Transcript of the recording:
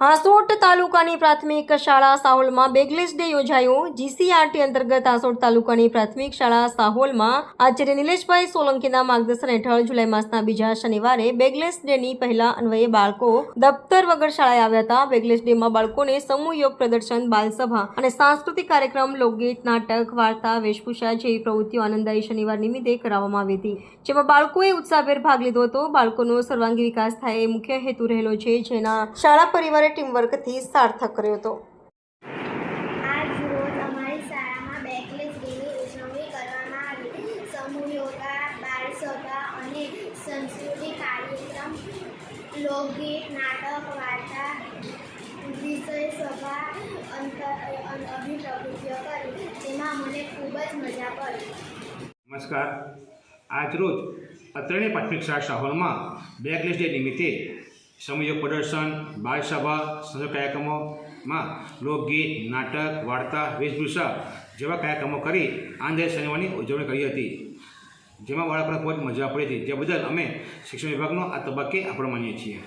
હાસોટ તાલુકાની પ્રાથમિક શાળા સાહોલમાં બેગલેસ ડે યોજાયો. જીસીઆરટી અંતર્ગત હાસોટ તાલુકાની પ્રાથમિક શાળા સાહોલમાં આચાર્ય નિલેશભાઈ સોલંકીના માર્ગદર્શન હેઠળ જુલાઈ માસના બીજા શનિવારે બેગલેસ ડેની પહેલા અન્વયે બાળકો દફતર વગર શાળાએ આવ્યા હતા. બેગલેસ ડેમાં બાળકોને સમૂહ યોગ પ્રદર્શન, બાલસભા અને સાંસ્કૃતિક કાર્યક્રમ, લોકગીત, નાટક, વાર્તા, વેશભૂષા જેવી પ્રવૃત્તિઓ આનંદદાયી શનિવાર નિમિત્તે કરાવવામાં આવી હતી. જેમાં બાળકોએ ઉત્સાહભેર ભાગ લીધો હતો. બાળકોનો સર્વાંગી વિકાસ થાય એ મુખ્ય હેતુ રહેલો છે. જેના શાળા પરિવારે ટીમવર્કથી સાર્થક કર્યો હતો. આજ રોજ અમારી શાળામાં બેકલેસ ડેની ઉજવણી કરવામાં આવી. સમૂહ યોગા બાળસભા અને સાંસ્કૃતિક કાર્યક્રમ લોકગીત નાટક વાર્તા વિષય સભા અંતર અભિ પ્રવૃત્તિઓ કરી. તેમાં મને ખૂબ જ મજા પડી. નમસ્કાર. આજરોજ અત્રણી પ્રાથમિક શાળા શાહોલમાં બેકલેસ ડે નિમિત્તે સમયોગ પ્રદર્શન બાલસભા સંસ્કૃત કાર્યક્રમોમાં લોકગીત, નાટક, વાર્તા, વેશભૂષા જેવા કાર્યક્રમો કરી આંધ્ર શનિવારની ઉજવણી કરી હતી. જેમાં બાળકોને ખૂબ જ મજા પડી હતી. જે બદલ અમે શિક્ષણ વિભાગનો આ તબક્કે આભાર માનીએ છીએ.